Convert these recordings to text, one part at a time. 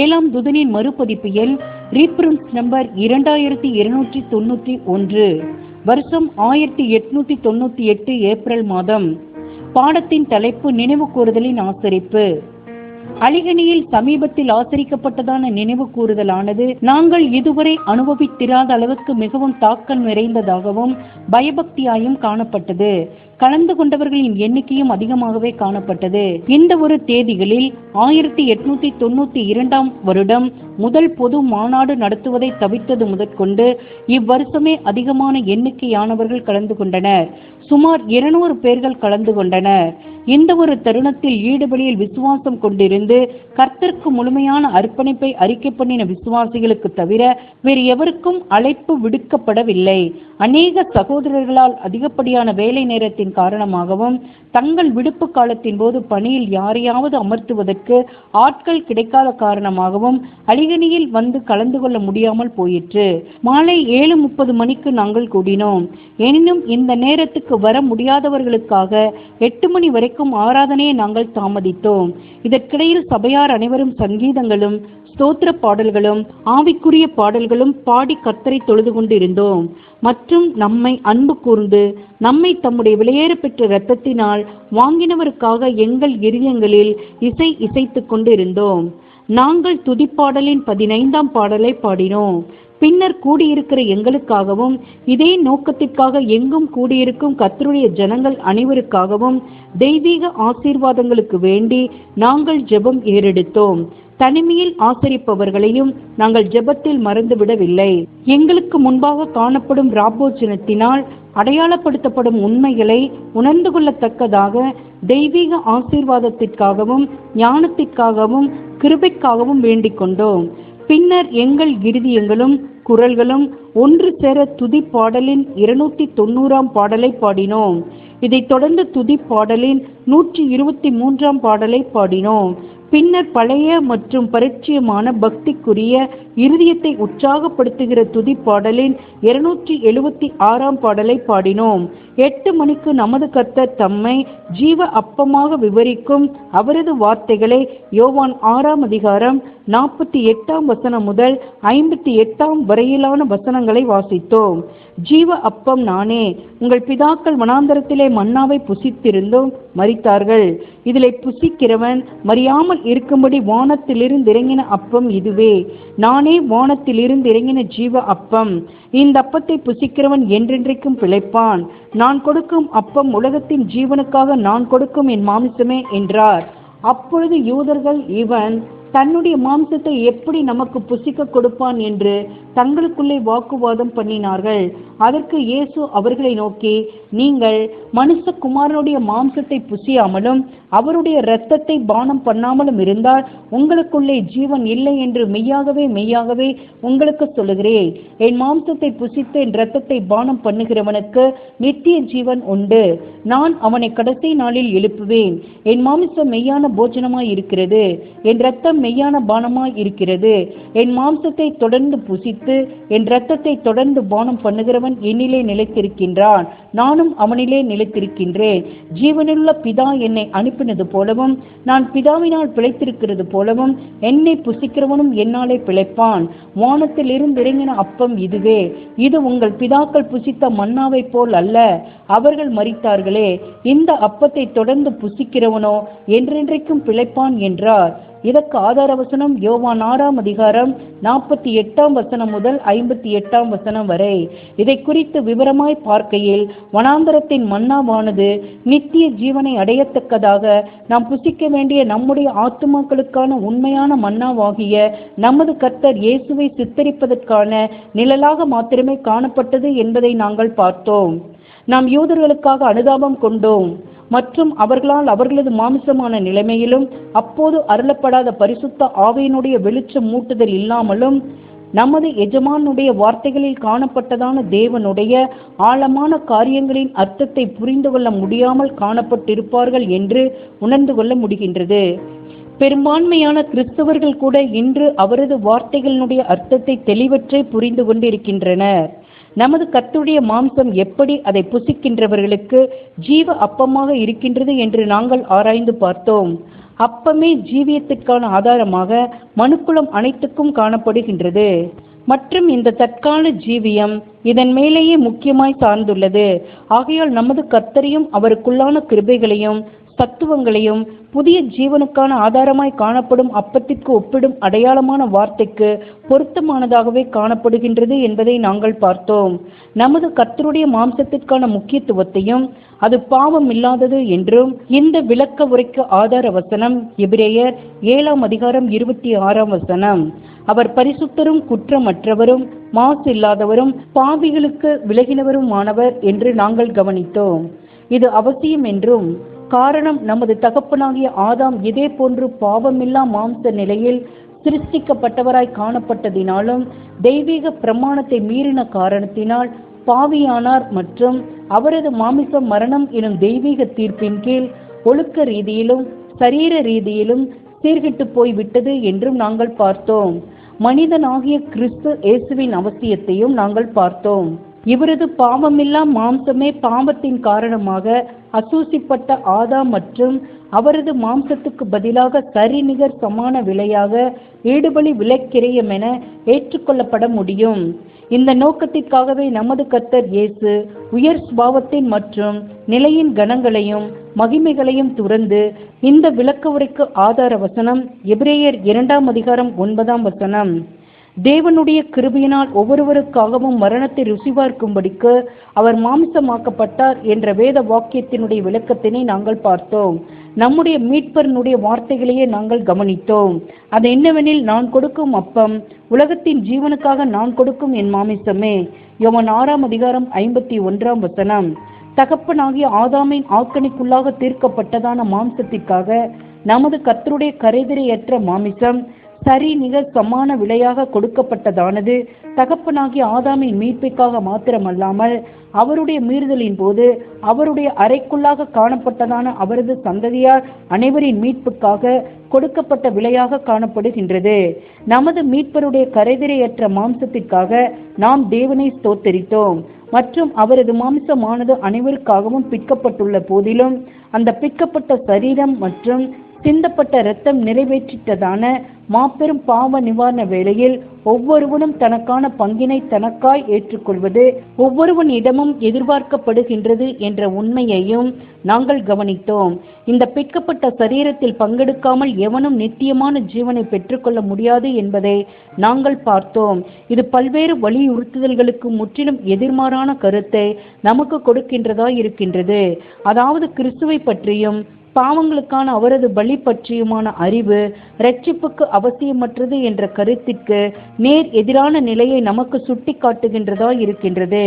ஏழாம் துதனின் மறுபதிப்பு எண் ரீப்ரின்ஸ் நம்பர் இரண்டாயிரத்தி இருநூற்றி தொண்ணூற்றி ஒன்று வருஷம் ஆயிரத்தி எட்நூத்தி தொண்ணூற்றி எட்டு ஏப்ரல் மாதம் பாடத்தின் தலைப்பு நினைவு கூறுதலின் ஆசரிப்பு அழிகணியில் சமீபத்தில் ஆசரிக்கப்பட்டதான நினைவு கூறுதலானது நாங்கள் இதுவரை அனுபவித்திராத அளவுக்கு மிகவும் தாக்கம் நிறைந்ததாகவும் பயபக்தியாயும் காணப்பட்டது கலந்து கொண்டவர்களின் எண்ணிக்கையும் அதிகமாகவே காணப்பட்டது இந்த ஒரு தேதிகளில் ஆயிரத்தி எட்நூத்தி தொண்ணூத்தி இரண்டாம் வருடம் முதல் பொது மாநாடு நடத்துவதை தவிர்த்தது முதற்கொண்டு இவ்வருஷமே அதிகமான எண்ணிக்கையானவர்கள் கலந்து கொண்டனர் சுமார் இருநூறு பேர்கள் கலந்து கொண்டனர் இந்த ஒரு தருணத்தில் ஈடுபடியில் விசுவாசம் கொண்டிருந்து கர்த்தருக்கு முழுமையான அர்ப்பணிப்பை அறிக்கை பண்ணின விசுவாசிகளுக்கு தவிர வேறு எவருக்கும் அழைப்பு விடுக்கப்படவில்லை அநேக சகோதரர்களால் அதிகப்படியான வேலை நேரத்தை காரணத்தின் காரணமாகவும் தங்கள் விடுப்பு காலத்தின் போது பணியில் யாரையாவது அமர்த்துவதற்கு ஆட்கள் கிடைக்காத காரணமாகவும் அழிகணியில் வந்து கலந்து கொள்ள முடியாமல் போயிற்று மாலை ஏழு முப்பது மணிக்கு நாங்கள் கூடினோம் எனினும் இந்த நேரத்துக்கு வர முடியாதவர்களுக்காக எட்டு மணி வரைக்கும் ஆராதனையை நாங்கள் தாமதித்தோம் இதற்கிடையில் சபையார் அனைவரும் சங்கீதங்களும் ஸ்தோத்திர பாடல்களும் ஆவிக்குரிய பாடல்களும் பாடி கர்த்தரை தொழுது கொண்டிருந்தோம் மற்றும் நம்மை அன்பு கூர்ந்து நம்மை தம்முடைய விலையேற பெற்ற இரத்தத்தினால் வாங்கினவருக்காக எங்கள் இருதயங்களில் இசை இசைத்து கொண்டிருந்தோம் நாங்கள் துதிப்பாடலின் பதினைந்தாம் பாடலை பாடினோம் பின்னர் கூடியிருக்கிற எங்களுக்காகவும் இதே நோக்கத்திற்காக எங்கும் கூடியிருக்கும் கத்தருடைய ஜனங்கள் அனைவருக்காகவும் தெய்வீக ஆசீர்வாதங்களுக்கு வேண்டி நாங்கள் ஜெபம் ஏறெடுத்தோம் தனிமையில் ஆசரிப்பவர்களையும் நாங்கள் ஜெபத்தில் மறந்துவிடவில்லை எங்களுக்கு முன்பாக காணப்படும் ராபோஜனத்தினால் அடையாளப்படுத்தப்படும் உண்மைகளை உணர்ந்து கொள்ளத்தக்கதாக தெய்வீக ஆசீர்வாதத்திற்காகவும் ஞானத்திற்காகவும் கிருபைக்காகவும் வேண்டிக் கொண்டோம் பின்னர் எங்கள் கிருதியங்களும் குரல்களும் ஒன்று சேர துதி பாடலின் இருநூற்றி தொண்ணூறாம் பாடலை பாடினோம் இதைத் தொடர்ந்து துதி பாடலின் நூற்றி இருபத்தி மூன்றாம் பாடலை பாடினோம் பின்னர் பழைய மற்றும் பரிச்சயமான பக்திக்குரிய இருதயத்தை உற்சாகப்படுத்துகிற துதி பாடலின் இருநூற்றி எழுபத்தி ஆறாம் பாடலை பாடினோம் எட்டு மணிக்கு நமது கர்த்தர் தம்மை ஜீவ அப்பமாக விவரிக்கும் அவரது வார்த்தைகளை யோவான் ஆறாம் அதிகாரம் நாற்பத்தி எட்டாம் வசனம் முதல் ஐம்பத்தி எட்டாம் வரையிலான வசனங்களை வாசித்தோம் ஜீவ அப்பம் நானே உங்கள் பிதாக்கள் வனாந்தரத்திலே மன்னாவை புசித்திருந்தும் மறித்தார்கள் இதிலே புசிக்கிறவன் மறியாமல் இருக்கும்படி வானத்திலிருந்து இறங்கின அப்பம் இதுவே நானே வானத்திலிருந்து இறங்கின ஜீவ அப்பம் இந்த அப்பத்தை புசிக்கிறவன் என்றென்றைக்கும் பிழைப்பான் நான் கொடுக்கும் அப்பம் உலகத்தின் ஜீவனுக்காக நான் கொடுக்கும் என் மாமிசமே என்றார் அப்பொழுது யூதர்கள் இவன் தன்னுடைய மாம்சத்தை எப்படி நமக்கு புசிக்க கொடுப்பான் என்று தங்களுக்குள்ளே வாக்குவாதம் பண்ணினார்கள் அதற்கு இயேசு அவர்களை நோக்கி நீங்கள் மனுஷகுமாரனுடைய மாம்சத்தை புசியாமலும் அவருடைய இரத்தத்தை பானம் பண்ணாமலும் இருந்தால் உங்களுக்குள்ளே ஜீவன் இல்லை என்று மெய்யாகவே மெய்யாகவே உங்களுக்கு சொல்லுகிறேன் என் மாம்சத்தை புசித்து என் இரத்தத்தை பானம் பண்ணுகிறவனுக்கு நித்திய ஜீவன் உண்டு நான் அவனை கடைசி நாளில் எழுப்புவேன் என் மாம்சம் மெய்யான போஜனமாய் இருக்கிறது என் இரத்தம் மெய்யான பானமாய் இருக்கிறது என் மாம்சத்தை தொடர்ந்து புசித்து என் இரத்தத்தை தொடர்ந்து பானம் பண்ணுகிறவன் தேவன் என்னிலே நிலைத்திருக்கின்றான் நானும் அவனிலே நிலைத்திருக்கின்றேன் ஜீவனுள்ள பிதா என்னை அனுப்பினது போலவும் நான் பிதாவினால் பிழைத்திருக்கிறது போலவும் என்னை புசிக்கிறவனும் என்னாலே பிழைப்பான் வானத்திலிருந்து இறங்கின அப்பம் இதுவே இது உங்கள் பிதாக்கள் புசித்த மன்னாவைப் போல் அல்ல அவர்கள் மறித்தார்களே இந்த அப்பத்தை தொடர்ந்து புசிக்கிறவனோ என்றென்றைக்கும் பிழைப்பான் என்றார் இதற்கு ஆதார வசனம் யோவான் ஆறாம் அதிகாரம் நாற்பத்தி எட்டாம் வசனம் முதல் ஐம்பத்தி எட்டாம் வசனம் வரை இதை குறித்து விவரமாய் பார்க்கையில் வனாந்தரத்தின் மன்னாவானது நித்திய ஜீவனை அடையத்தக்கதாக நாம் புசிக்க வேண்டிய நம்முடைய ஆத்துமாக்களுக்கான உண்மையான மன்னாவாகிய நமது கர்த்தர் இயேசுவை சித்தரிப்பதற்கான நிழலாக மாத்திரமே காணப்பட்டது என்பதை நாங்கள் பார்த்தோம் நாம் யூதர்களுக்காக அனுதாபம் கொண்டோம் மற்றும் அவர்களால் அவர்களது மாமிசமான நிலைமையிலும் அப்போது அருளப்படாத பரிசுத்த ஆவையினுடைய வெளிச்சம் மூட்டுதல் இல்லாமலும் நமது எஜமானுடைய வார்த்தைகளில் காணப்பட்டதான தேவனுடைய ஆழமான காரியங்களின் அர்த்தத்தை புரிந்து கொள்ள முடியாமல் காணப்பட்டிருப்பார்கள் என்று உணர்ந்து கொள்ள முடிகின்றது பெரும்பான்மையான கிறிஸ்தவர்கள் கூட இன்று அவரது வார்த்தைகளினுடைய அர்த்தத்தை தெளிவற்றே புரிந்து கொண்டிருக்கின்றனர் நமது கத்துடைய மாம்சம் எப்படி அதை புசிக்கின்றவர்களுக்கு ஜீவ அப்பமாக இருக்கின்றது என்று நாங்கள் ஆராய்ந்து பார்த்தோம் அப்பமே ஜீவியத்திற்கான ஆதாரமாக மனுக்குளம் அனைத்துக்கும் காணப்படுகின்றது மற்றும் இந்த தற்கால ஜீவியம் இதன் மேலேயே முக்கியமாய் சார்ந்துள்ளது ஆகையால் நமது கர்த்தரையும் அவருக்குள்ளான கிருபைகளையும் தத்துவங்களையும் புதிய ஜீவனுக்கான ஆதாரமாய் காணப்படும் அப்பத்திற்கு ஒப்பிடும் அடையாளமான வார்த்தைக்கு பொருத்தமானதாகவே காணப்படுகின்றது என்பதை நாங்கள் பார்த்தோம் நமது கர்த்தருடைய மாம்சத்திற்கான முக்கியத்துவத்தையும் அது பாவம் இல்லாதது என்றும் இந்த விளக்க உரைக்கு ஆதார வசனம் எபிரேயர் ஏழாம் அதிகாரம் இருபத்தி ஆறாம் வசனம் அவர் பரிசுத்தரும் குற்றமற்றவரும் மாசு இல்லாதவரும் பாவிகளுக்கு விலகினவருமானவர் என்று நாங்கள் கவனித்தோம் இது அவசியம் என்றும் காரணம் நமது தகப்பனாகிய ஆதாம் இதே போன்று பாவமில்லா மாம்ச நிலையில் சிருஷ்டிக்கப்பட்டவராய் காணப்பட்டதினாலும் தெய்வீக பிரமாணத்தை மீறின காரணத்தினால் பாவியானார் மற்றும் அவரது மாமிசம் மரணம் எனும் தெய்வீக தீர்ப்பின் கீழ் ஒழுக்க ரீதியிலும் சரீர ரீதியிலும் சீர்கிட்டு போய்விட்டது என்றும் நாங்கள் பார்த்தோம் மனிதனாகிய கிறிஸ்து இயேசுவின் அவசியத்தையும் நாங்கள் பார்த்தோம் இவரது பாவமில்லா மாம்சமே பாவத்தின் காரணமாக அசூசிப்பட்ட ஆதா மற்றும் அவரது மாம்சத்துக்கு பதிலாக சரிநிகர் சமான விலையாக ஈடுபலி விலைக்கிரையம் என ஏற்றுக்கொள்ளப்பட முடியும் இந்த நோக்கத்திற்காகவே நமது கர்த்தர் இயேசு உயர் சுபாவத்தின் மற்றும் நிலையின் கணங்களையும் மகிமைகளையும் துறந்து இந்த விளக்க உரைக்கு ஆதார வசனம் எபிரேயர் இரண்டாம் அதிகாரம் ஒன்பதாம் வசனம் தேவனுடைய கிருபியினால் ஒவ்வொருவருக்காகவும் மரணத்தை ருசி பார்க்கும்படிக்கு அவர் மாமிசமாக்கப்பட்டார் என்ற வேத வாக்கியத்தினுடைய விளக்கத்தினை நாங்கள் பார்த்தோம் நம்முடைய மீட்பரனுடைய வார்த்தைகளையே நாங்கள் கவனித்தோம் அது என்னவெனில் நான் கொடுக்கும் அப்பம் உலகத்தின் ஜீவனுக்காக நான் கொடுக்கும் என் மாமிசமே யோவன் ஆறாம் அதிகாரம் ஐம்பத்தி ஒன்றாம் வசனம் தகப்பனாகிய ஆதாமின் ஆக்கணிக்குள்ளாக தீர்க்கப்பட்டதான மாம்சத்திற்காக நமது கத்தருடைய கரைதிரையற்ற மாமிசம் சரி நிக சமான விலையாக கொடுக்கப்பட்டதானது தகப்பனாகிய ஆதாமின் மீட்பிற்காக மாத்திரமல்லாமல் அவருடைய மீறுதலின் போது அவருடைய அறைக்குள்ளாக காணப்பட்டதான அவரது சந்ததியார் அனைவரின் மீட்புக்காக கொடுக்கப்பட்ட விலையாக காணப்படுகின்றது நமது மீட்பருடைய கரைதிரையற்ற மாம்சத்திற்காக நாம் தேவனை ஸ்தோத்தரித்தோம் மற்றும் அவரது மாம்சமானது அனைவருக்காகவும் பிற்கப்பட்டுள்ள போதிலும் அந்த பிற்கப்பட்ட சரீரம் மற்றும் சிந்தப்பட்ட இரத்தம் நிறைவேற்றிட்டதான மாபெரும் பாவ நிவாரண வேளையில் ஒவ்வொருவனும் தனக்கான பங்கினை தனக்காய் ஏற்றுக்கொள்வது ஒவ்வொருவன் இடமும் எதிர்பார்க்கப்படுகின்றது என்ற உண்மையையும் நாங்கள் கவனித்தோம் இந்த பிற்கப்பட்ட சரீரத்தில் பங்கெடுக்காமல் எவனும் நித்தியமான ஜீவனை பெற்றுக்கொள்ள முடியாது என்பதை நாங்கள் பார்த்தோம் இது பல்வேறு வலியுறுத்துதல்களுக்கு முற்றிலும் எதிர்மாறான கருத்தை நமக்கு கொடுக்கின்றதா இருக்கின்றது அதாவது கிறிஸ்துவை பற்றியும் பாவங்களுக்கான அவரது பலி பற்றியுமான அறிவு ரட்சிப்புக்கு அவசியமற்றது என்ற கருத்திற்கு நேர் எதிரான நிலையை நமக்கு சுட்டி காட்டுகின்றதா இருக்கின்றது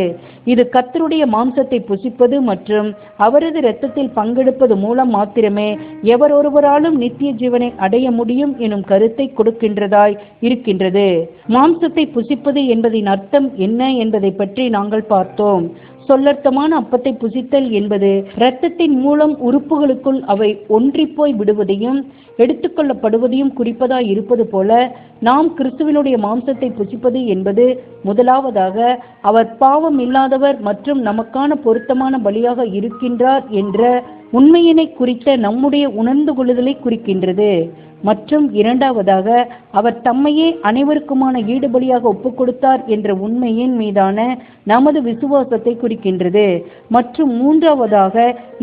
இது கத்தருடைய மாம்சத்தை புசிப்பது மற்றும் அவரது இரத்தத்தில் பங்கெடுப்பது மூலம் மாத்திரமே எவரொருவராலும் நித்திய ஜீவனை அடைய முடியும் எனும் கருத்தை கொடுக்கின்றதாய் இருக்கின்றது மாம்சத்தை புசிப்பது என்பதின் அர்த்தம் என்ன என்பதை பற்றி நாங்கள் பார்த்தோம் சொல்லர்த்தமான அப்பத்தை புசித்தல் என்பது இரத்தத்தின் மூலம் உறுப்புகளுக்குள் அவை ஒன்றிப்போய் விடுவதையும் எடுத்துக்கொள்ளப்படுவதையும் குறிப்பதாய் இருப்பது போல நாம் கிறிஸ்துவனுடைய மாம்சத்தை புசிப்பது என்பது முதலாவதாக அவர் பாவம் இல்லாதவர் மற்றும் நமக்கான பொருத்தமான பலியாக இருக்கின்றார் என்ற உண்மையினை குறித்த நம்முடைய உணர்ந்து கொள்ளுதலை குறிக்கின்றது மற்றும் இரண்டாவதாக அவர் தம்மையே அனைவருக்குமான ஈடுபலியாக ஒப்புக் கொடுத்தார் என்ற உண்மையின் மீதான நமது விசுவாசத்தை குறிக்கின்றது மற்றும் மூன்றாவதாக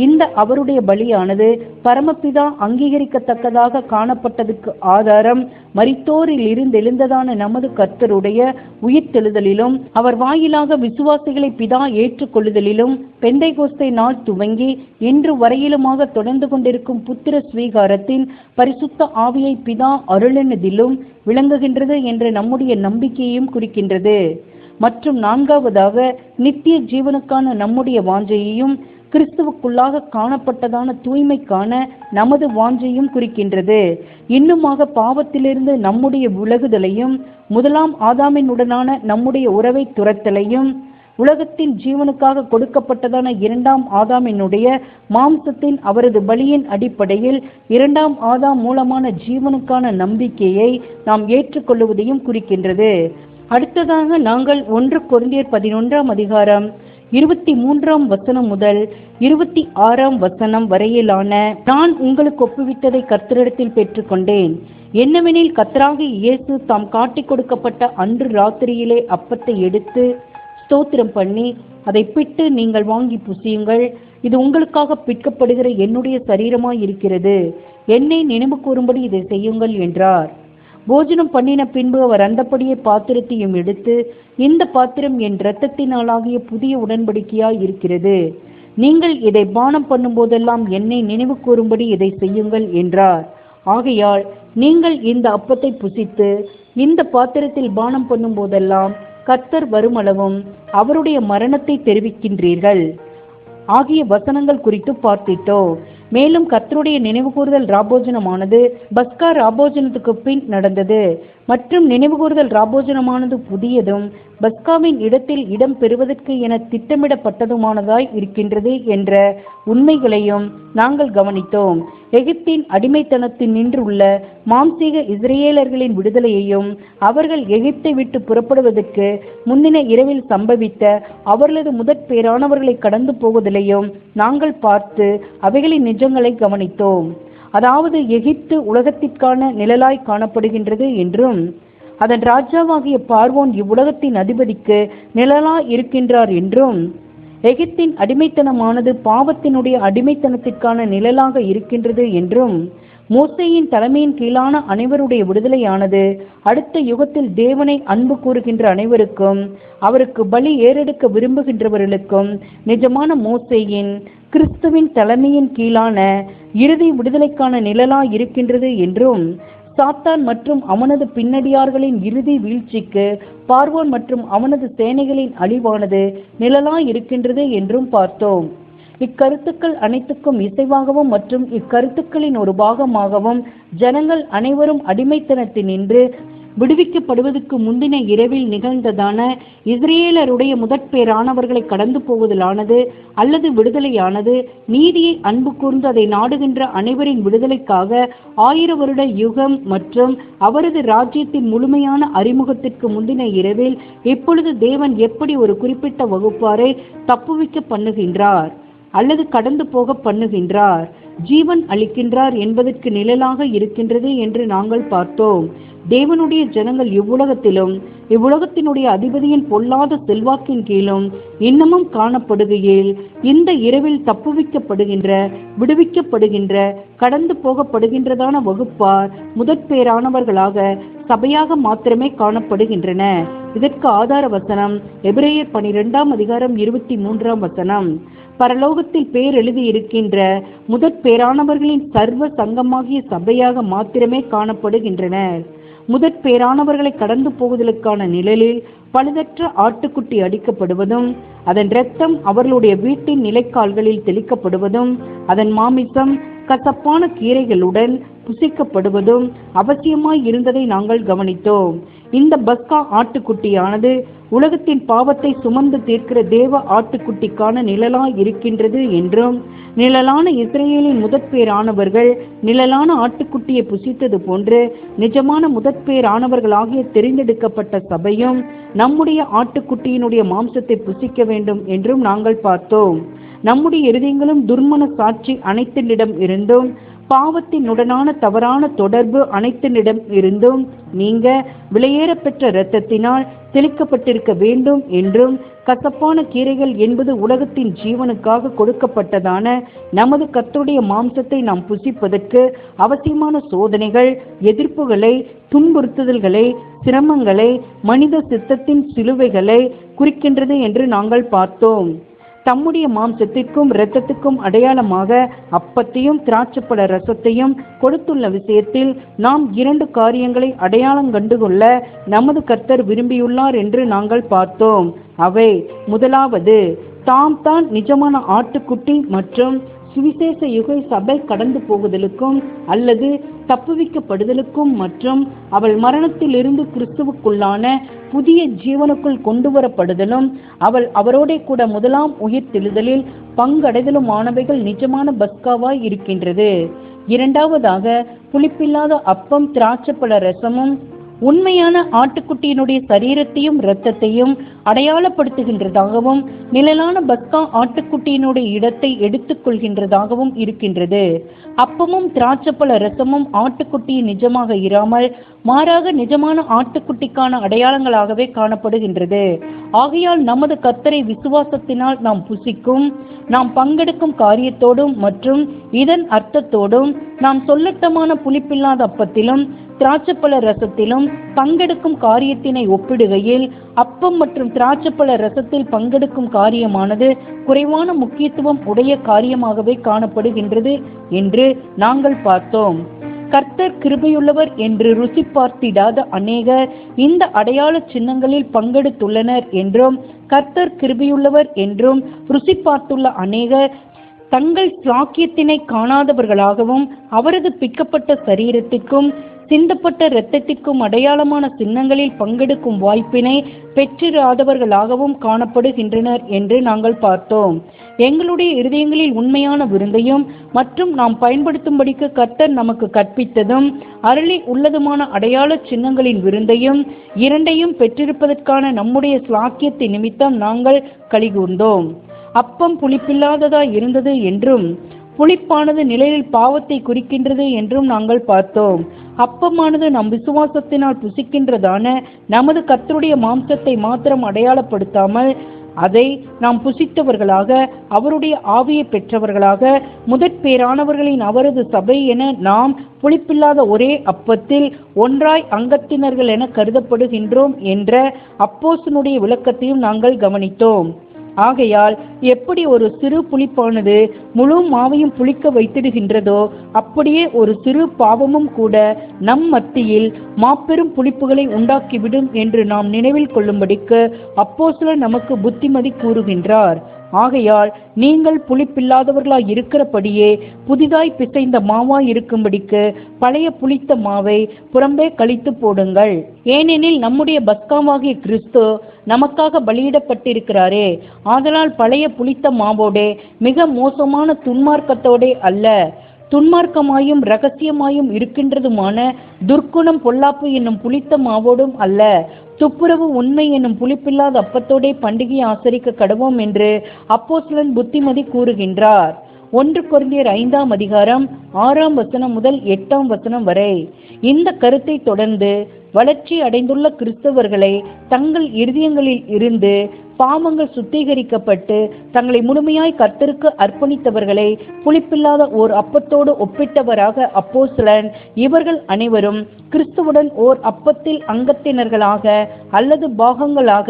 இந்த அவருடைய பலியானது பரமபிதா அங்கீகரிக்கத்தக்கதாக காணப்பட்டதுக்கு ஆதாரம் மரித்தோரில் இருந்து எழுந்ததான நமது கர்த்தருடைய உயிர்த்தெழுதலிலும் அவர் வாயிலாக விசுவாசிகளை பிதா ஏற்றுக்கொள்ளுதலிலும் பெந்தை கோஸ்தை நாள் துவங்கி இன்று வரையிலுமாக தொடர்ந்து கொண்டிருக்கும் புத்திர ஸ்வீகாரத்தின் பரிசுத்த ஆவியை பிதா அருளினதிலும் விளங்குகின்றது என்ற நம்முடைய நம்பிக்கையையும் குறிக்கின்றது மற்றும் நான்காவதாக நித்திய ஜீவனுக்கான நம்முடைய வாஞ்சையையும் கிறிஸ்துவுக்குள்ளாக காணப்பட்டதான தூய்மைக்கான நமது வாஞ்சையும் குறிக்கின்றது இன்னுமாக பாவத்திலிருந்து நம்முடைய விலகுதலையும் முதலாம் ஆதாமின் உடனான நம்முடைய உறவை துரத்தலையும் உலகத்தின் ஜீவனுக்காக கொடுக்கப்பட்டதான இரண்டாம் ஆதாமினுடைய மாம்சத்தின் அவரது பலியின் அடிப்படையில் இரண்டாம் ஆதாம் மூலமான ஜீவனுக்கான நம்பிக்கையை நாம் ஏற்றுக்கொள்வதையும் குறிக்கின்றது அடுத்ததாக நாங்கள் ஒன்று கொருந்தியர் பதினொன்றாம் அதிகாரம் இருபத்தி மூன்றாம் வசனம் முதல் இருபத்தி ஆறாம் வசனம் வரையிலான நான் உங்களுக்கு ஒப்புவித்ததை கர்த்தரிடத்தில் பெற்றுக்கொண்டேன் என்னவெனில் கத்தராகி இயேசு தாம் காட்டிக் கொடுக்கப்பட்ட அன்று ராத்திரியிலே அப்பத்தை எடுத்து ஸ்தோத்திரம் பண்ணி அதை பிட்டு நீங்கள் வாங்கி புசியுங்கள் இது உங்களுக்காக பிற்கப்படுகிற என்னுடைய சரீரமாய் இருக்கிறது என்னை நினைவு கூறும்படி இதை செய்யுங்கள் என்றார் போஜனம் பண்ணின பின்பு அவர் அந்தப்படியே பாத்திரத்தையும் எடுத்து இந்த பாத்திரம் என் இரத்தத்தினாலாகிய புதிய உடன்படிக்கையாய் இருக்கிறது நீங்கள் இதை பானம் பண்ணும் போதெல்லாம் என்னை நினைவு கூறும்படி இதை செய்யுங்கள் என்றார் ஆகையால் நீங்கள் இந்த அப்பத்தை புசித்து இந்த பாத்திரத்தில் பானம் பண்ணும் போதெல்லாம் கர்த்தர் வருமளவும் அவருடைய மரணத்தை தெரிவிக்கின்றீர்கள் ஆகிய வசனங்கள் குறித்து பார்த்திட்டோம் மேலும் கர்த்தருடைய நினைவு கூறுதல் ராபோஜனமானது பஸ்கா ராபோஜனத்துக்கு பின் நடந்தது மற்றும் நினைவுகூறுதல் ராபோஜனமானது புதியதும் பஸ்காவின் இடத்தில் இடம் பெறுவதற்கு என திட்டமிடப்பட்டதுமானதாய் இருக்கின்றது என்ற உண்மைகளையும் நாங்கள் கவனித்தோம் எகிப்தின் அடிமைத்தனத்தில் நின்றுள்ள மாம்சீக இஸ்ரேலர்களின் விடுதலையையும் அவர்கள் எகிப்தை விட்டு புறப்படுவதற்கு முன்தின இரவில் சம்பவித்த அவர்களது முதற் பேரானவர்களை கடந்து போவதிலையும் நாங்கள் பார்த்து அவைகளின் நிஜங்களை கவனித்தோம் அதாவது எகிப்து உலகத்திற்கான நிழலாய் காணப்படுகின்றது என்றும் அதன் ராஜாவாகிய பார்வோன் இவ்வுலகத்தின் அதிபதிக்கு நிழலாய் இருக்கின்றார் என்றும் எகிப்தின் அடிமைத்தனமானது பாவத்தினுடைய அடிமைத்தனத்திற்கான நிழலாக இருக்கின்றது என்றும் மோசையின் தலைமையின் கீழான அனைவருடைய விடுதலையானது அடுத்த யுகத்தில் தேவனை அன்பு கூறுகின்ற அனைவருக்கும் அவருக்கு பலி ஏறெடுக்க விரும்புகின்றவர்களுக்கும் நிஜமான மோசையின் கிறிஸ்துவின் தலைமையின் கீழான இறுதி விடுதலைக்கான நிழலா இருக்கின்றது என்றும் சாத்தான் மற்றும் அவனது பின்னடியார்களின் இறுதி வீழ்ச்சிக்கு பார்வோன் மற்றும் அவனது சேனைகளின் அழிவானது நிழலாய் இருக்கின்றது என்றும் பார்த்தோம் இக்கருத்துக்கள் அனைத்துக்கும் இசைவாகவும் மற்றும் இக்கருத்துக்களின் ஒரு பாகமாகவும் ஜனங்கள் அனைவரும் நின்று விடுவிக்கப்படுவதற்கு முந்தின இரவில் நிகழ்ந்ததான இஸ்ரேலருடைய முதற் கடந்து போவதிலானது அல்லது விடுதலையானது நீதியை அன்பு கூர்ந்து அதை நாடுகின்ற அனைவரின் விடுதலைக்காக ஆயிர வருட யுகம் மற்றும் அவரது ராஜ்யத்தின் முழுமையான அறிமுகத்திற்கு முந்தின இரவில் இப்பொழுது தேவன் எப்படி ஒரு குறிப்பிட்ட வகுப்பாரை தப்புவிக்க பண்ணுகின்றார் அல்லது கடந்து போக பண்ணுகின்றார் ஜீவன் அளிக்கின்றார் என்பதற்கு நிழலாக இருக்கின்றது என்று நாங்கள் பார்த்தோம் தேவனுடைய ஜனங்கள் இவ்வுலகத்திலும் இவ்வுலகத்தினுடைய அதிபதியின் பொல்லாத செல்வாக்கின் கீழும் இன்னமும் காணப்படுகையில் இந்த இரவில் தப்புவிக்கப்படுகின்ற விடுவிக்கப்படுகின்ற கடந்து போகப்படுகின்றதான வகுப்பார் முதற்பேரானவர்களாக சபையாக மாத்திரமே காணப்படுகின்றன இதற்கு ஆதார வசனம் எபிரேயர் பனிரெண்டாம் அதிகாரம் இருபத்தி மூன்றாம் வசனம் பரலோகத்தில் பேர் எழுதியிருக்கின்ற முதற் பேரானவர்களின் சர்வ சங்கமாகிய சபையாக மாத்திரமே காணப்படுகின்றனர் முதற் பேரானவர்களை கடந்து போவதற்கான நிழலில் பழுதற்ற ஆட்டுக்குட்டி அடிக்கப்படுவதும் அதன் இரத்தம் அவர்களுடைய வீட்டின் நிலைக்கால்களில் தெளிக்கப்படுவதும் அதன் மாமிசம் கசப்பான கீரைகளுடன் புசிக்கப்படுவதும் அவசியமாய் இருந்ததை நாங்கள் கவனித்தோம் இந்த பஸ்கா ஆட்டுக்குட்டியானது உலகத்தின் பாவத்தை சுமந்து தீர்க்கிற தேவ ஆட்டுக்குட்டிக்கான நிழலாய் இருக்கின்றது என்றும் நிழலான இஸ்ரேலின் முதற்பேரானவர்கள் நிழலான ஆட்டுக்குட்டியை புசித்தது போன்று நிஜமான முதற்பேரானவர்களாகிய தெரிந்தெடுக்கப்பட்ட சபையும் நம்முடைய ஆட்டுக்குட்டியினுடைய மாம்சத்தை புசிக்க வேண்டும் என்றும் நாங்கள் பார்த்தோம் நம்முடைய இருதயங்களும் துர்மன சாட்சி அனைத்தினிடம் இருந்தும் பாவத்தினுடனான தவறான தொடர்பு அனைத்தினிடம் இருந்தும் நீங்க விலையேறப்பெற்ற இரத்தத்தினால் தெளிக்கப்பட்டிருக்க வேண்டும் என்றும் கசப்பான கீரைகள் என்பது உலகத்தின் ஜீவனுக்காக கொடுக்கப்பட்டதான நமது கத்துடைய மாம்சத்தை நாம் புசிப்பதற்கு அவசியமான சோதனைகள் எதிர்ப்புகளை துன்புறுத்துதல்களை சிரமங்களை மனித சித்தத்தின் சிலுவைகளை குறிக்கின்றது என்று நாங்கள் பார்த்தோம் தம்முடைய மாம்சத்திற்கும் இரத்தத்துக்கும் அடையாளமாக அப்பத்தையும் திராட்சப்பட ரசத்தையும் கொடுத்துள்ள விஷயத்தில் நாம் இரண்டு காரியங்களை அடையாளம் கண்டுகொள்ள நமது கர்த்தர் விரும்பியுள்ளார் என்று நாங்கள் பார்த்தோம் அவை முதலாவது தாம் தான் நிஜமான ஆட்டுக்குட்டி மற்றும் சுவிசேஷ யுகை சபை கடந்து போகுதலுக்கும் அல்லது தப்புவிக்கப்படுதலுக்கும் மற்றும் அவள் மரணத்திலிருந்து கிறிஸ்துவுக்குள்ளான புதிய ஜீவனுக்குள் கொண்டு வரப்படுதலும் அவள் அவரோட கூட முதலாம் உயிர் பங்கடைதலும் பங்கடைதலுமானவைகள் நிஜமான பஸ்காவாய் இருக்கின்றது இரண்டாவதாக புளிப்பில்லாத அப்பம் திராட்சப்பழ ரசமும் உண்மையான ஆட்டுக்குட்டியினுடைய சரீரத்தையும் இரத்தத்தையும் அடையாளப்படுத்துகின்றதாகவும் நிழலான பத்கா ஆட்டுக்குட்டியினுடைய இடத்தை எடுத்துக்கொள்கின்றதாகவும் இருக்கின்றது அப்பமும் திராட்சப்பழ ரசமும் ஆட்டுக்குட்டி நிஜமாக இராமல் மாறாக நிஜமான ஆட்டுக்குட்டிக்கான அடையாளங்களாகவே காணப்படுகின்றது ஆகையால் நமது கத்தரை விசுவாசத்தினால் நாம் புசிக்கும் நாம் பங்கெடுக்கும் காரியத்தோடும் மற்றும் இதன் அர்த்தத்தோடும் நாம் சொல்லட்டமான புளிப்பில்லாத அப்பத்திலும் திராட்சப்பழ ரசத்திலும் பங்கெடுக்கும் காரியத்தினை ஒப்பிடுகையில் அப்பம் மற்றும் திராட்சப்பழ ரசத்தில் பங்கெடுக்கும் காரியமானது குறைவான முக்கியத்துவம் உடைய காரியமாகவே காணப்படுகின்றது என்று நாங்கள் பார்த்தோம் கர்த்தர் கிருபையுள்ளவர் என்று ருசி பார்த்திடாத அநேகர் இந்த அடையாள சின்னங்களில் பங்கெடுத்துள்ளனர் என்றும் கர்த்தர் கிருபியுள்ளவர் என்றும் ருசி பார்த்துள்ள அநேகர் தங்கள் சாக்கியத்தினை காணாதவர்களாகவும் அவரது பிக்கப்பட்ட சரீரத்திற்கும் சிந்தப்பட்ட இரத்தத்திற்கும் அடையாளமான சின்னங்களில் பங்கெடுக்கும் வாய்ப்பினை பெற்றிராதவர்களாகவும் காணப்படுகின்றனர் என்று நாங்கள் பார்த்தோம் எங்களுடைய இருதயங்களில் உண்மையான விருந்தையும் மற்றும் நாம் பயன்படுத்தும்படிக்கு கர்த்தர் நமக்கு கற்பித்ததும் அருளி உள்ளதுமான அடையாள சின்னங்களின் விருந்தையும் இரண்டையும் பெற்றிருப்பதற்கான நம்முடைய ஸ்லாக்கியத்தை நிமித்தம் நாங்கள் கலிகூர்ந்தோம் அப்பம் புளிப்பில்லாததாய் இருந்தது என்றும் புளிப்பானது நிலையில் பாவத்தை குறிக்கின்றது என்றும் நாங்கள் பார்த்தோம் அப்பமானது நம் விசுவாசத்தினால் புசிக்கின்றதான நமது கத்தருடைய மாம்சத்தை மாத்திரம் அடையாளப்படுத்தாமல் அதை நாம் புசித்தவர்களாக அவருடைய ஆவியை பெற்றவர்களாக முதற்பேரானவர்களின் அவரது சபை என நாம் புளிப்பில்லாத ஒரே அப்பத்தில் ஒன்றாய் அங்கத்தினர்கள் என கருதப்படுகின்றோம் என்ற அப்போசனுடைய விளக்கத்தையும் நாங்கள் கவனித்தோம் ஆகையால் எப்படி ஒரு சிறு புளிப்பானது முழு மாவையும் புளிக்க வைத்திடுகின்றதோ அப்படியே ஒரு சிறு பாவமும் கூட நம் மத்தியில் மாபெரும் புளிப்புகளை உண்டாக்கிவிடும் என்று நாம் நினைவில் கொள்ளும்படிக்கு அப்போசில நமக்கு புத்திமதி கூறுகின்றார் ஆகையால் நீங்கள் புளிப்பில்லாதவர்களாய் இருக்கிறபடியே புதிதாய் பிசைந்த மாவாய் இருக்கும்படிக்கு பழைய புளித்த மாவை புறம்பே கழித்து போடுங்கள் ஏனெனில் நம்முடைய பஸ்காவாகிய கிறிஸ்து நமக்காக பலியிடப்பட்டிருக்கிறாரே ஆதலால் பழைய புளித்த மாவோடே மிக மோசமான துன்மார்க்கத்தோடே அல்ல துன்மார்க்கமாயும் ரகசியமாயும் இருக்கின்றதுமான துர்க்குணம் பொல்லாப்பு என்னும் புளித்த மாவோடும் அல்ல துப்புரவு உண்மை என்னும் புளிப்பில்லாத அப்பத்தோடே பண்டிகையை ஆசரிக்க கடவோம் என்று அப்போஸ்லன் புத்திமதி கூறுகின்றார் ஒன்று குருந்தியர் ஐந்தாம் அதிகாரம் ஆறாம் வசனம் முதல் எட்டாம் வசனம் வரை இந்த கருத்தை தொடர்ந்து வளர்ச்சி அடைந்துள்ள கிறிஸ்தவர்களை தங்கள் இருதயங்களில் இருந்து பாமங்கள் சுத்திகரிக்கப்பட்டு தங்களை முழுமையாய் கர்த்தருக்கு அர்ப்பணித்தவர்களை புளிப்பில்லாத ஓர் அப்பத்தோடு ஒப்பிட்டவராக சிலன் இவர்கள் அனைவரும் கிறிஸ்துவுடன் ஓர் அப்பத்தில் அங்கத்தினர்களாக அல்லது பாகங்களாக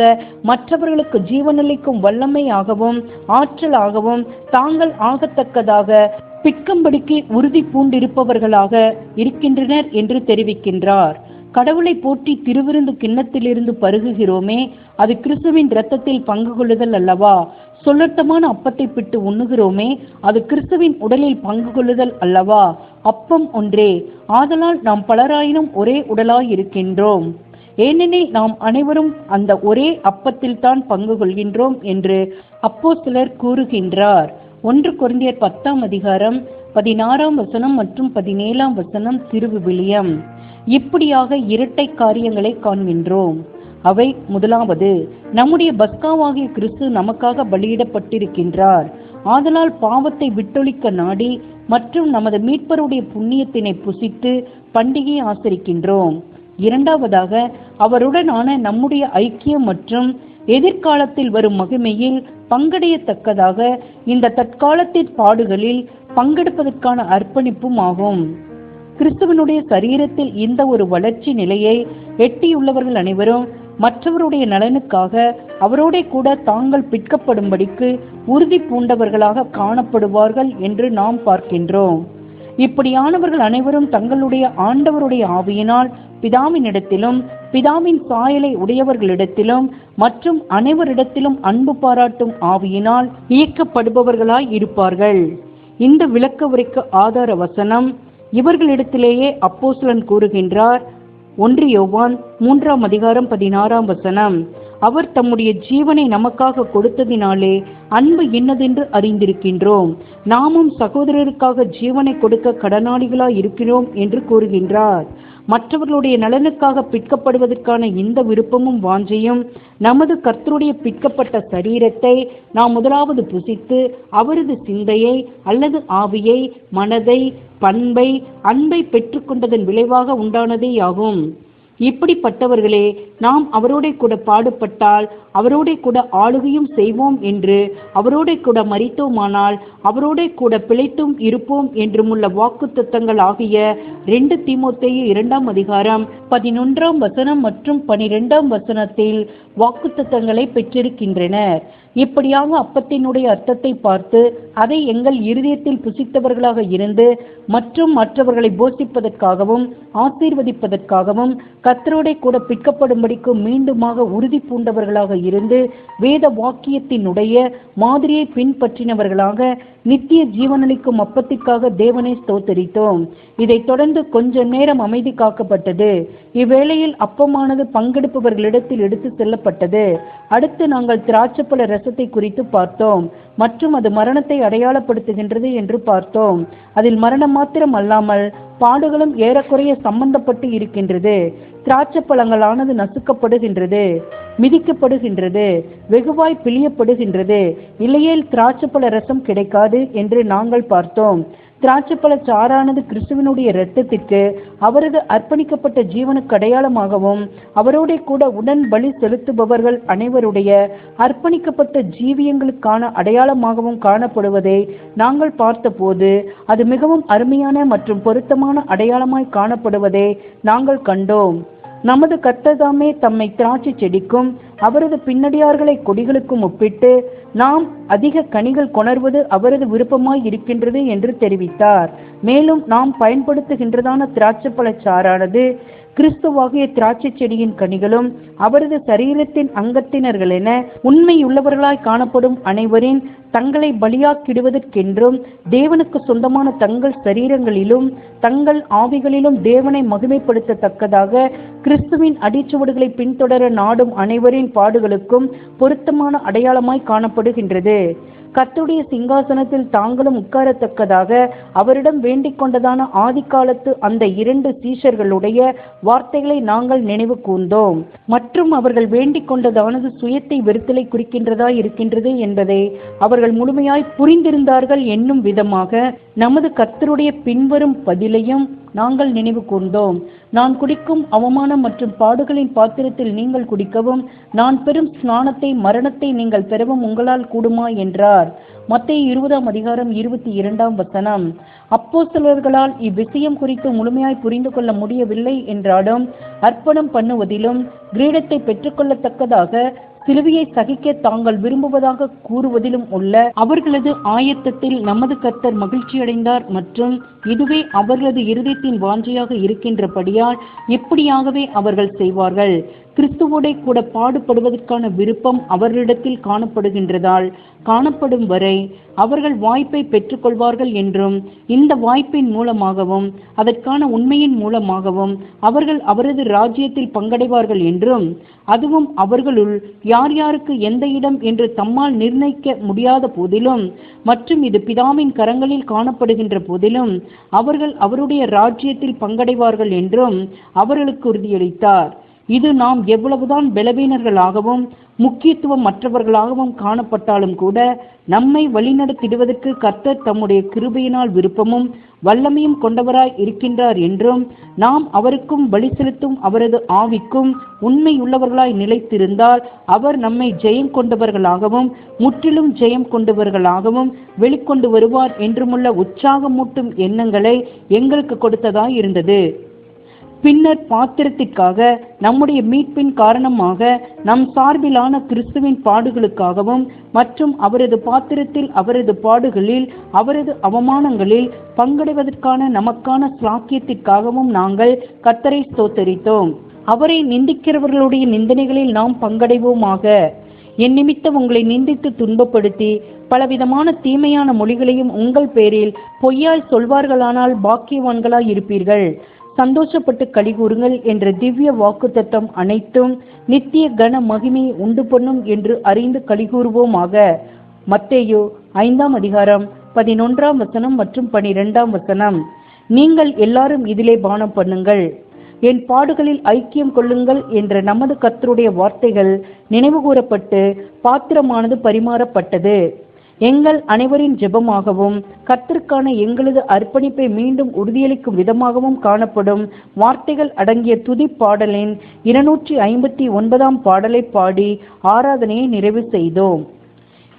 மற்றவர்களுக்கு ஜீவனளிக்கும் வல்லமையாகவும் ஆற்றலாகவும் தாங்கள் ஆகத்தக்கதாக பிக்கம்படிக்கு உறுதி பூண்டிருப்பவர்களாக இருக்கின்றனர் என்று தெரிவிக்கின்றார் கடவுளை போற்றி திருவிருந்து கிண்ணத்திலிருந்து பருகுகிறோமே அது கிறிஸ்துவின் இரத்தத்தில் பங்கு கொள்ளுதல் அல்லவா சொல்லர்த்தமான அப்பத்தை பிட்டு உண்ணுகிறோமே அது கிறிஸ்துவின் உடலில் பங்கு கொள்ளுதல் அல்லவா அப்பம் ஒன்றே ஆதலால் நாம் பலராயினும் ஒரே உடலாய் இருக்கின்றோம் ஏனெனில் நாம் அனைவரும் அந்த ஒரே அப்பத்தில் தான் பங்கு கொள்கின்றோம் என்று அப்போ சிலர் கூறுகின்றார் ஒன்று குறைந்த பத்தாம் அதிகாரம் பதினாறாம் வசனம் மற்றும் பதினேழாம் வசனம் விளியம் இப்படியாக இரட்டை காரியங்களை காண்கின்றோம் அவை முதலாவது நம்முடைய பஸ்காவாகிய கிறிஸ்து நமக்காக பலியிடப்பட்டிருக்கின்றார் ஆதலால் பாவத்தை விட்டொழிக்க நாடி மற்றும் நமது மீட்பருடைய புண்ணியத்தினை புசித்து பண்டிகையை ஆசரிக்கின்றோம் இரண்டாவதாக அவருடனான நம்முடைய ஐக்கியம் மற்றும் எதிர்காலத்தில் வரும் மகிமையில் பங்கடையத்தக்கதாக இந்த தற்காலத்தின் பாடுகளில் பங்கெடுப்பதற்கான அர்ப்பணிப்பும் ஆகும் கிறிஸ்துவனுடைய சரீரத்தில் இந்த ஒரு வளர்ச்சி நிலையை எட்டியுள்ளவர்கள் அனைவரும் மற்றவருடைய நலனுக்காக அவரோட கூட தாங்கள் பிற்கப்படும்படிக்கு உறுதி பூண்டவர்களாக காணப்படுவார்கள் என்று நாம் பார்க்கின்றோம் இப்படியானவர்கள் அனைவரும் தங்களுடைய ஆண்டவருடைய ஆவியினால் பிதாவினிடத்திலும் பிதாவின் சாயலை உடையவர்களிடத்திலும் மற்றும் அனைவரிடத்திலும் அன்பு பாராட்டும் ஆவியினால் இயக்கப்படுபவர்களாய் இருப்பார்கள் இந்த விளக்க உரைக்கு ஆதார வசனம் இவர்களிடத்திலேயே அப்போசலன் கூறுகின்றார் ஒன்று யோவான் மூன்றாம் அதிகாரம் பதினாறாம் வசனம் அவர் தம்முடைய ஜீவனை நமக்காக கொடுத்ததினாலே அன்பு என்னதென்று அறிந்திருக்கின்றோம் நாமும் சகோதரருக்காக ஜீவனை கொடுக்க கடனாளிகளாய் இருக்கிறோம் என்று கூறுகின்றார் மற்றவர்களுடைய நலனுக்காக பிற்கப்படுவதற்கான இந்த விருப்பமும் வாஞ்சையும் நமது கர்த்தருடைய பிற்கப்பட்ட சரீரத்தை நாம் முதலாவது புசித்து அவரது சிந்தையை அல்லது ஆவியை மனதை பண்பை அன்பை பெற்றுக்கொண்டதன் விளைவாக உண்டானதேயாகும் இப்படிப்பட்டவர்களே நாம் அவரோட கூட பாடுபட்டால் அவரோட கூட ஆளுகையும் செய்வோம் என்று அவரோட கூட மறித்தோமானால் அவரோட கூட பிழைத்தும் இருப்போம் என்றுமுள்ள வாக்கு தத்தங்கள் ஆகிய ரெண்டு திமுத்தைய இரண்டாம் அதிகாரம் பதினொன்றாம் வசனம் மற்றும் பனிரெண்டாம் வசனத்தில் வாக்கு தத்தங்களை பெற்றிருக்கின்றனர் இப்படியாக அப்பத்தினுடைய அர்த்தத்தை பார்த்து அதை எங்கள் இருதயத்தில் புசித்தவர்களாக இருந்து மற்றும் மற்றவர்களை போஷிப்பதற்காகவும் ஆசீர்வதிப்பதற்காகவும் கத்தரோடை கூட பிற்கப்படும்படிக்கு மீண்டுமாக உறுதி பூண்டவர்களாக இருந்து வேத வாக்கியத்தினுடைய மாதிரியை பின்பற்றினவர்களாக நித்திய ஜீவனளிக்கும் அப்பத்திற்காக தேவனை ஸ்தோத்தரித்தோம் இதைத் தொடர்ந்து கொஞ்ச நேரம் அமைதி காக்கப்பட்டது இவ்வேளையில் அப்பமானது பங்கெடுப்பவர்களிடத்தில் எடுத்து செல்லப்பட்டது அடுத்து நாங்கள் திராட்சப்பழ கஷ்டத்தை குறித்து பார்த்தோம் மற்றும் அது மரணத்தை அடையாளப்படுத்துகின்றது என்று பார்த்தோம் அதில் மரணம் மாத்திரம் அல்லாமல் பாடுகளும் ஏறக்குறைய சம்பந்தப்பட்டு இருக்கின்றது திராட்சை பழங்களானது நசுக்கப்படுகின்றது மிதிக்கப்படுகின்றது வெகுவாய் பிழியப்படுகின்றது இல்லையேல் திராட்சை பழ ரசம் கிடைக்காது என்று நாங்கள் பார்த்தோம் திராட்சைப்பழ சாறானது கிறிஸ்துவனுடைய இரத்தத்திற்கு அவரது அர்ப்பணிக்கப்பட்ட ஜீவனுக்கு அடையாளமாகவும் அவரோட கூட உடன் பலி செலுத்துபவர்கள் அனைவருடைய அர்ப்பணிக்கப்பட்ட ஜீவியங்களுக்கான அடையாளமாகவும் காணப்படுவதை நாங்கள் பார்த்தபோது அது மிகவும் அருமையான மற்றும் பொருத்தமான அடையாளமாய் காணப்படுவதை நாங்கள் கண்டோம் நமது கத்ததாமே தம்மை திராட்சை செடிக்கும் அவரது பின்னடியார்களை கொடிகளுக்கும் ஒப்பிட்டு நாம் அதிக கனிகள் கொணர்வது அவரது விருப்பமாய் இருக்கின்றது என்று தெரிவித்தார் மேலும் நாம் பயன்படுத்துகின்றதான திராட்சை பழச்சாறானது கிறிஸ்துவாகிய திராட்சை செடியின் கனிகளும் அவரது சரீரத்தின் அங்கத்தினர்கள் என உண்மையுள்ளவர்களாய் காணப்படும் அனைவரின் தங்களை பலியாக்கிடுவதற்கென்றும் தேவனுக்கு சொந்தமான தங்கள் சரீரங்களிலும் தங்கள் ஆவிகளிலும் தேவனை மகிமைப்படுத்தத்தக்கதாக கிறிஸ்துவின் அடிச்சுவடுகளை பின்தொடர நாடும் அனைவரின் பாடுகளுக்கும் பொருத்தமான அடையாளமாய் காணப்படுகின்றது கத்துடைய சிங்காசனத்தில் தாங்களும் உட்காரத்தக்கதாக அவரிடம் வேண்டிக் கொண்டதான ஆதிக்காலத்து அந்த இரண்டு சீஷர்களுடைய வார்த்தைகளை நாங்கள் நினைவு கூர்ந்தோம் மற்றும் அவர்கள் வேண்டிக் கொண்டதானது சுயத்தை வெறுத்தலை குறிக்கின்றதா இருக்கின்றது என்பதை அவர்கள் முழுமையாய் புரிந்திருந்தார்கள் என்னும் விதமாக நமது கத்தருடைய பின்வரும் பதிலையும் நாங்கள் நினைவு கூர்ந்தோம் நான் குடிக்கும் அவமானம் மற்றும் பாடுகளின் பாத்திரத்தில் நீங்கள் குடிக்கவும் நான் பெறும் ஸ்நானத்தை மரணத்தை நீங்கள் பெறவும் உங்களால் கூடுமா என்றார் மத்திய இருபதாம் அதிகாரம் இருபத்தி இரண்டாம் வசனம் அப்போ சிலர்களால் இவ்விஷயம் குறித்து முழுமையாய் புரிந்து கொள்ள முடியவில்லை என்றாலும் அர்ப்பணம் பண்ணுவதிலும் கிரீடத்தை பெற்றுக்கொள்ளத்தக்கதாக சிலுவையை சகிக்க தாங்கள் விரும்புவதாக கூறுவதிலும் உள்ள அவர்களது ஆயத்தத்தில் நமது கர்த்தர் மகிழ்ச்சியடைந்தார் மற்றும் இதுவே அவர்களது இருதயத்தின் வாஞ்சையாக இருக்கின்றபடியால் எப்படியாகவே அவர்கள் செய்வார்கள் கிறிஸ்துவோடே கூட பாடுபடுவதற்கான விருப்பம் அவர்களிடத்தில் காணப்படுகின்றதால் காணப்படும் வரை அவர்கள் வாய்ப்பை பெற்றுக்கொள்வார்கள் என்றும் இந்த வாய்ப்பின் மூலமாகவும் அதற்கான உண்மையின் மூலமாகவும் அவர்கள் அவரது ராஜ்யத்தில் பங்கடைவார்கள் என்றும் அதுவும் அவர்களுள் யார் யாருக்கு எந்த இடம் என்று தம்மால் நிர்ணயிக்க முடியாத போதிலும் மற்றும் இது பிதாவின் கரங்களில் காணப்படுகின்ற போதிலும் அவர்கள் அவருடைய ராஜ்யத்தில் பங்கடைவார்கள் என்றும் அவர்களுக்கு உறுதியளித்தார் இது நாம் எவ்வளவுதான் பலவீனர்களாகவும் முக்கியத்துவம் மற்றவர்களாகவும் காணப்பட்டாலும் கூட நம்மை வழிநடத்திடுவதற்கு கர்த்தர் தம்முடைய கிருபையினால் விருப்பமும் வல்லமையும் கொண்டவராய் இருக்கின்றார் என்றும் நாம் அவருக்கும் வழி செலுத்தும் அவரது ஆவிக்கும் உண்மையுள்ளவர்களாய் நிலைத்திருந்தால் அவர் நம்மை ஜெயம் கொண்டவர்களாகவும் முற்றிலும் ஜெயம் கொண்டவர்களாகவும் வெளிக்கொண்டு வருவார் என்றுமுள்ள உற்சாகமூட்டும் எண்ணங்களை எங்களுக்கு கொடுத்ததாய் இருந்தது பின்னர் பாத்திரத்திற்காக நம்முடைய மீட்பின் காரணமாக நம் சார்பிலான கிறிஸ்துவின் பாடுகளுக்காகவும் மற்றும் அவரது பாத்திரத்தில் அவரது பாடுகளில் அவரது அவமானங்களில் பங்கடைவதற்கான நமக்கான சாக்கியத்திற்காகவும் நாங்கள் கத்தரை ஸ்தோத்தரித்தோம் அவரை நிந்திக்கிறவர்களுடைய நிந்தனைகளில் நாம் பங்கடைவோமாக என் நிமித்தம் உங்களை நிந்தித்து துன்பப்படுத்தி பலவிதமான தீமையான மொழிகளையும் உங்கள் பேரில் பொய்யாய் சொல்வார்களானால் பாக்கியவான்களாய் இருப்பீர்கள் சந்தோஷப்பட்டு கூறுங்கள் என்ற திவ்ய வாக்குத்தத்தம் அனைத்தும் நித்திய கன மகிமையை உண்டு பண்ணும் என்று அறிந்து கூறுவோமாக மத்தேயோ ஐந்தாம் அதிகாரம் பதினொன்றாம் வசனம் மற்றும் பனிரெண்டாம் வசனம் நீங்கள் எல்லாரும் இதிலே பானம் பண்ணுங்கள் என் பாடுகளில் ஐக்கியம் கொள்ளுங்கள் என்ற நமது கத்தருடைய வார்த்தைகள் நினைவு கூறப்பட்டு பாத்திரமானது பரிமாறப்பட்டது எங்கள் அனைவரின் ஜெபமாகவும் கத்திற்கான எங்களது அர்ப்பணிப்பை மீண்டும் உறுதியளிக்கும் விதமாகவும் காணப்படும் வார்த்தைகள் அடங்கிய துதி பாடலின் இருநூற்றி ஐம்பத்தி ஒன்பதாம் பாடலை பாடி ஆராதனையை நிறைவு செய்தோம்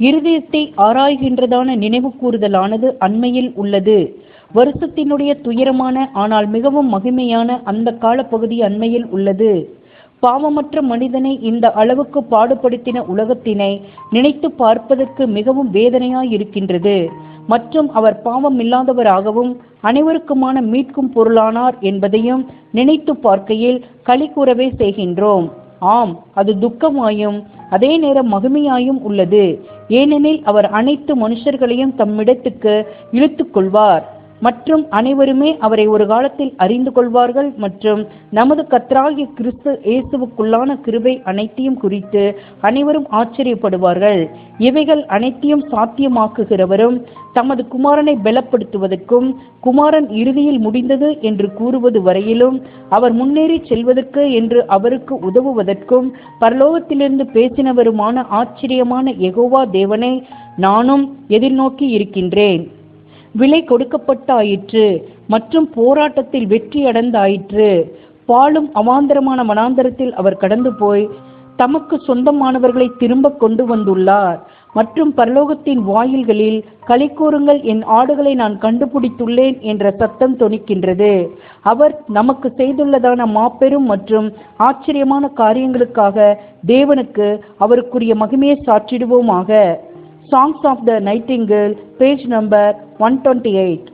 இருதயத்தை ஆராய்கின்றதான நினைவு கூறுதலானது அண்மையில் உள்ளது வருஷத்தினுடைய துயரமான ஆனால் மிகவும் மகிமையான அந்த காலப்பகுதி அண்மையில் உள்ளது பாவமற்ற மனிதனை இந்த அளவுக்கு பாடுபடுத்தின உலகத்தினை நினைத்து பார்ப்பதற்கு மிகவும் வேதனையாயிருக்கின்றது மற்றும் அவர் பாவம் இல்லாதவராகவும் அனைவருக்குமான மீட்கும் பொருளானார் என்பதையும் நினைத்து பார்க்கையில் களி கூறவே செய்கின்றோம் ஆம் அது துக்கமாயும் அதே நேரம் மகிமையாயும் உள்ளது ஏனெனில் அவர் அனைத்து மனுஷர்களையும் தம்மிடத்துக்கு இழுத்துக்கொள்வார் மற்றும் அனைவருமே அவரை ஒரு காலத்தில் அறிந்து கொள்வார்கள் மற்றும் நமது கத்ராகிய கிறிஸ்து இயேசுவுக்குள்ளான கிருபை அனைத்தையும் குறித்து அனைவரும் ஆச்சரியப்படுவார்கள் இவைகள் அனைத்தையும் சாத்தியமாக்குகிறவரும் தமது குமாரனை பலப்படுத்துவதற்கும் குமாரன் இறுதியில் முடிந்தது என்று கூறுவது வரையிலும் அவர் முன்னேறி செல்வதற்கு என்று அவருக்கு உதவுவதற்கும் பரலோகத்திலிருந்து பேசினவருமான ஆச்சரியமான எகோவா தேவனை நானும் எதிர்நோக்கி இருக்கின்றேன் விலை கொடுக்கப்பட்டாயிற்று மற்றும் போராட்டத்தில் வெற்றி அடைந்தாயிற்று பாலும் அவாந்தரமான மனாந்தரத்தில் அவர் கடந்து போய் தமக்கு சொந்தமானவர்களை திரும்ப கொண்டு வந்துள்ளார் மற்றும் பரலோகத்தின் வாயில்களில் கலிக்கூறுங்கள் என் ஆடுகளை நான் கண்டுபிடித்துள்ளேன் என்ற சத்தம் தொனிக்கின்றது அவர் நமக்கு செய்துள்ளதான மாபெரும் மற்றும் ஆச்சரியமான காரியங்களுக்காக தேவனுக்கு அவருக்குரிய மகிமையை சாற்றிடுவோமாக songs of the nightingale page number one twenty eight